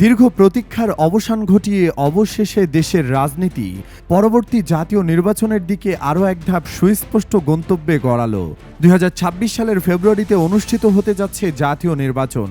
দীর্ঘ প্রতীক্ষার অবসান ঘটিয়ে অবশেষে দেশের রাজনীতি পরবর্তী জাতীয় নির্বাচনের দিকে আরও এক ধাপ সুস্পষ্ট গন্তব্যে গড়ালো। দুই হাজার ছাব্বিশ সালের ফেব্রুয়ারিতে অনুষ্ঠিত হতে যাচ্ছে জাতীয় নির্বাচন।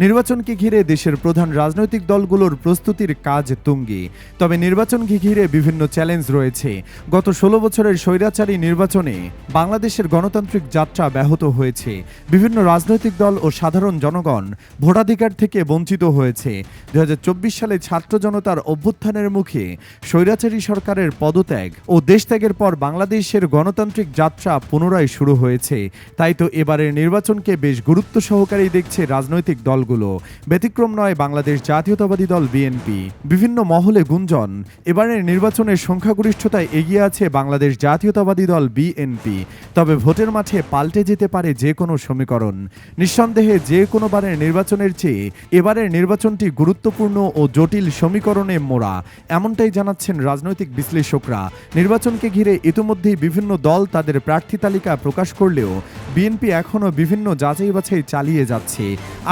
নির্বাচনকে ঘিরে দেশের প্রধান রাজনৈতিক দলগুলোর প্রস্তুতির কাজ তুঙ্গে। তবে নির্বাচনকে ঘিরে বিভিন্ন চ্যালেঞ্জ রয়েছে। গত ষোলো বছরের স্বৈরাচারী নির্বাচনে বাংলাদেশের গণতান্ত্রিক যাত্রা ব্যাহত হয়েছে। বিভিন্ন রাজনৈতিক দল ও সাধারণ জনগণ ভোটাধিকার থেকে বঞ্চিত হয়েছে। দু হাজার চব্বিশ সালে ছাত্র জনতার অভ্যুত্থানের মুখে স্বৈরাচারী সরকারের পদত্যাগ ও দেশত্যাগের পর বাংলাদেশের গণতান্ত্রিক যাত্রা পুনরায় শুরু হয়েছে। তাই তো এবারের নির্বাচনকে বেশ গুরুত্ব সহকারেই দেখছে রাজনৈতিক দলগুলো। ব্যতিক্রম নয় বাংলাদেশ জাতীয়তাবাদী দল বিএনপি। বিভিন্ন মহলে গুঞ্জন, এবারের নির্বাচনের সংখ্যাগরিষ্ঠতায় এগিয়ে আছে বাংলাদেশ জাতীয়তাবাদী দল বিএনপি। তবে ভোটের মাঠে পাল্টে যেতে পারে যে কোনো সমীকরণ। নিঃসন্দেহে যে কোনো বারের নির্বাচনের চেয়ে এবারের নির্বাচনটি গুরুত্বপূর্ণ ও জটিল সমীকরণে মোড়া, এমনটাই জানাচ্ছেন রাজনৈতিক বিশ্লেষকরা। নির্বাচনকে ঘিরে ইতিমধ্যেই বিভিন্ন দল তাদের প্রার্থী তালিকা প্রকাশ করলেও বিএনপি এখনও বিভিন্ন যাচাই বাছাই চালিয়ে যাচ্ছে।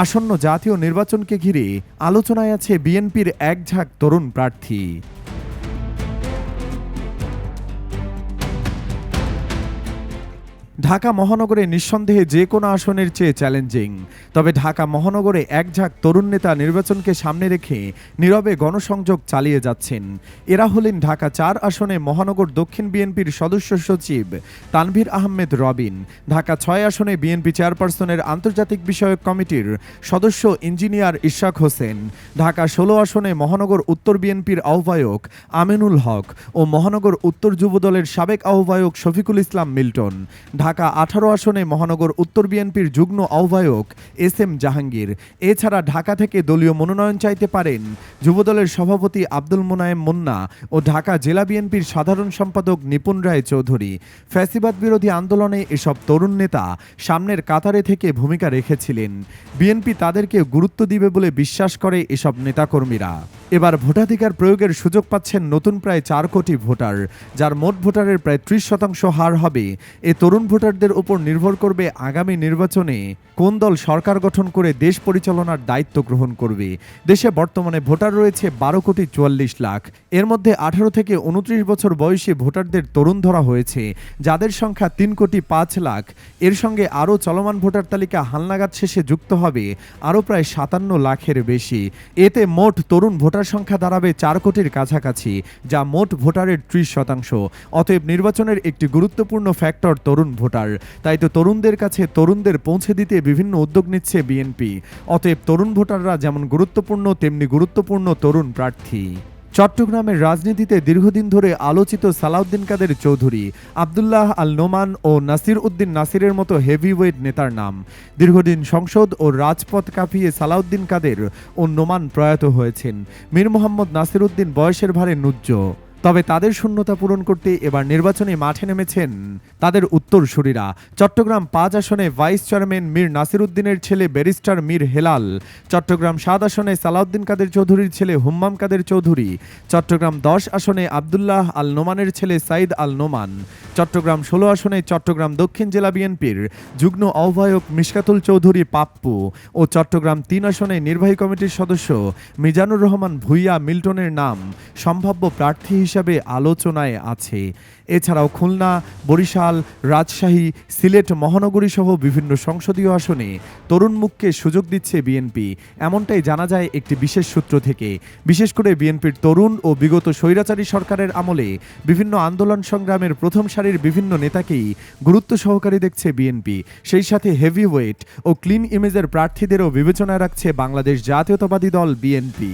আসন্ন জাতীয় নির্বাচনকে ঘিরে আলোচনায় আছে বিএনপির এক ঝাঁক তরুণ প্রার্থী। ঢাকা মহানগরে নিঃসন্দেহে যে কোনো আসনের চেয়ে চ্যালেঞ্জিং। তবে ঢাকা মহানগরে এক ঝাঁক তরুণ নেতা নির্বাচনকে সামনে রেখে নীরবে গণসংযোগ চালিয়ে যাচ্ছেন। এরা হলেন ঢাকা চার আসনে মহানগর দক্ষিণ বিএনপির সদস্য সচিব তানভীর আহমেদ রবিন, ঢাকা ছয় আসনে বিএনপি চেয়ারপারসনের আন্তর্জাতিক বিষয়ক কমিটির সদস্য ইঞ্জিনিয়ার ইশাক হোসেন, ঢাকা ষোলো আসনে মহানগর উত্তর বিএনপির আহ্বায়ক আমিনুল হক ও মহানগর উত্তর যুবদলের সাবেক আহ্বায়ক শফিকুল ইসলাম মিল্টন, ঢাকা আঠারো আসনে মহানগর উত্তর বিএনপির যুগ্ম আহ্বায়ক এস এম জাহাঙ্গীর। এছাড়া ঢাকা থেকে দলীয় মনোনয়ন চাইতে পারেন যুবদলের সভাপতি আব্দুল মোনায়েম মুন্না ও ঢাকা জেলা বিএনপির সাধারণ সম্পাদক নিপুণ রায় চৌধুরী। ফ্যাসিবাদ বিরোধী আন্দোলনে এসব তরুণ নেতা সামনের কাতারে থেকে ভূমিকা রেখেছিলেন। বিএনপি তাদেরকে গুরুত্ব দিবে বলে বিশ্বাস করে এসব নেতাকর্মীরা। এবার ভোটাধিকার প্রয়োগের সুযোগ পাচ্ছেন নতুন প্রায় চার কোটি ভোটার, যার মোট ভোটারের প্রায় ত্রিশ শতাংশ হার হবে। এ তরুণ ভোটারদের উপর নির্ভর করবে আগামী নির্বাচনে কোন দল সরকার গঠন করে দেশ পরিচালনার দায়িত্ব গ্রহণ করবে। দেশে বর্তমানে ভোটার রয়েছে বারো কোটি চুয়াল্লিশ লাখ। এর মধ্যে আঠারো থেকে উনত্রিশ বছর বয়সী ভোটারদের তরুণ ধরা হয়েছে, যাদের সংখ্যা তিন কোটি পাঁচ লাখ। এর সঙ্গে আরও চলমান ভোটার তালিকা হালনাগাদ শেষে যুক্ত হবে, আরও প্রায় সাতান্ন লাখের বেশি। এতে মোট তরুণ ভোটার সংখ্যা দাঁড়াবে চার কোটির কাছাকাছি, যা মোট ভোটারের ত্রিশ শতাংশ। অতএব নির্বাচনের একটি গুরুত্বপূর্ণ ফ্যাক্টর তরুণ ভোটার। তাই তো তরুণদের কাছে তরুণদের পৌঁছে দিতে বিভিন্ন উদ্যোগ নিচ্ছে বিএনপি। অতএব তরুণ ভোটাররা যেমন গুরুত্বপূর্ণ, তেমনি গুরুত্বপূর্ণ তরুণ প্রার্থী। চট্টগ্রামের রাজনীতিতে দীর্ঘদিন ধরে আলোচিত সালাউদ্দিন কাদের চৌধুরী, আবদুল্লাহ আল নোমান ও নাসির উদ্দিন নাসিরের মতো হেভিওয়েট নেতার নাম। দীর্ঘদিন সংসদ ও রাজপথ কাঁপিয়ে সালাউদ্দিন কাদের ও নোমান প্রয়াত হয়েছেন। মীর মোহাম্মদ নাসির উদ্দিন বয়সের ভারে নুজ্জ তবে তাদের শূন্যতা পূরণ করতে এবার নির্বাচনে মাঠে নেমেছেন তাদের উত্তরসূরিরা। চট্টগ্রাম পাঁচ আসনে ভাইস চেয়ারম্যান মীর নাসিরুদ্দিনের ছেলে ব্যারিস্টার মীর হেলাল, চট্টগ্রাম সাত আসনে সালাউদ্দিন কাদের চৌধুরীর ছেলে হুম্মাম কাদের চৌধুরী, চট্টগ্রাম দশ আসনে আবদুল্লাহ আল নোমানের ছেলে সাইদ আল নোমান, চট্টগ্রাম ষোলো আসনে চট্টগ্রাম দক্ষিণ জেলা বিএনপির যুগ্ম আহ্বায়ক মিশকাতুল চৌধুরী পাপ্পু ও চট্টগ্রাম তিন আসনে নির্বাহী কমিটির সদস্য মিজানুর রহমান ভুইয়া মিল্টনের নাম। সম্ভাব্য প্রার্থী হিসাবে আলোচনায় আছে। এছাড়াও খুলনা, বরিশাল, রাজশাহী, সিলেট, মহানগরী সহ বিভিন্ন সংসদীয় আসনে তরুণ মুখকে সুযোগ দিচ্ছে বিএনপি। এমনটাই জানা যায় একটি বিশেষ সূত্র থেকে। বিশেষ করে বিএনপির তরুণ ও বিগত স্বৈরাচারী সরকারের আমলে বিভিন্ন আন্দোলন সংগ্রামের প্রথম সারির বিভিন্ন নেতাকেই গুরুত্ব সহকারে দেখছে বিএনপি। সেই সাথে হেভি ওয়েট ও ক্লিন ইমেজের প্রার্থীদেরও বিবেচনায় রাখছে বাংলাদেশ জাতীয়তাবাদী দল বিএনপি।